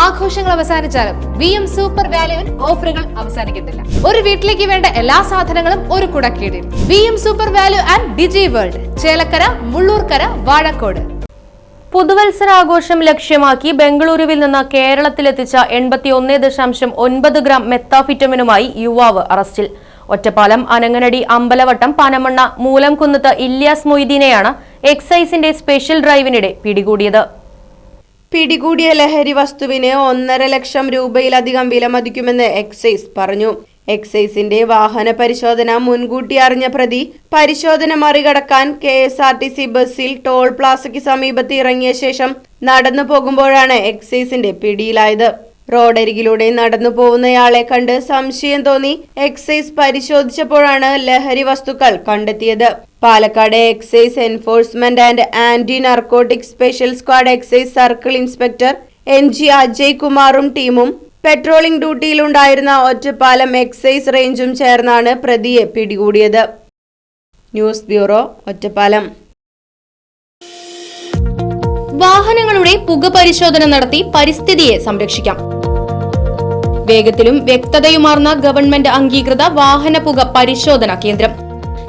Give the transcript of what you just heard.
ആഘോഷങ്ങൾ അവസാനിച്ചാലും V M super വാല്യുവിൽ ഓഫറുകൾ അവസാനിക്കുന്നില്ല ഒരു വീട്ടിലേക്ക് വേണ്ട എല്ലാ സാധനങ്ങളും ഒരു കുടക്കീടിൽ. V M super value and Digi World Chelakkara Mullurkara Vazhakkode. പുതുവത്സരാഘോഷം ലക്ഷ്യമാക്കി ബംഗളൂരുവിൽ നിന്ന് കേരളത്തിലെത്തിച്ച എൺപത്തി ഒന്നേ ദശാംശം ഒൻപത് ഗ്രാം മെത്താഫിറ്റമിനുമായി യുവാവ് അറസ്റ്റിൽ. ഒറ്റപ്പാലം അനങ്ങനടി അമ്പലവട്ടം പനമണ്ണ മൂലംകുന്നത്ത് ഇല്യാസ് മൊയ്തീനെയാണ് എക്സൈസിന്റെ സ്പെഷ്യൽ ഡ്രൈവിനിടെ പിടികൂടിയത്. പിടികൂടിയ ലഹരി വസ്തുവിന് ഒന്നര ലക്ഷം രൂപയിലധികം വിലമതിക്കുമെന്ന് എക്സൈസ് പറഞ്ഞു. എക്സൈസിന്റെ വാഹന പരിശോധന മുൻകൂട്ടി അറിഞ്ഞ പ്രതി പരിശോധന മറികടക്കാൻ K S R T C ബസ്സിൽ ടോൾ പ്ലാസയ്ക്ക് സമീപത്ത് ഇറങ്ങിയ ശേഷം നടന്നു പോകുമ്പോഴാണ് എക്സൈസിന്റെ പിടിയിലായത്. റോഡരികിലൂടെ നടന്നു പോകുന്നയാളെ കണ്ട് സംശയം തോന്നി എക്സൈസ് പരിശോധിച്ചപ്പോഴാണ് ലഹരി വസ്തുക്കൾ കണ്ടെത്തിയത്. Palakkad excise enforcement and anti narcotic special squad excise circle inspector N G Ajay കുമാറും ടീമും പെട്രോളിംഗ് ഡ്യൂട്ടിയിലുണ്ടായിരുന്ന ഒറ്റപ്പാലം എക്സൈസ് റേഞ്ചും ചേർന്നാണ് പ്രതിയെ പിടികൂടിയത്. News bureau Ottapalam. വാഹനങ്ങളുടെ പുക പരിശോധന നടത്തി പരിസ്ഥിതിയെ സംരക്ഷിക്കാം. വേഗത്തിലും വ്യക്തതയുമാർന്ന ഗവൺമെന്റ് അംഗീകൃത വാഹന പുക പരിശോധന കേന്ദ്രം.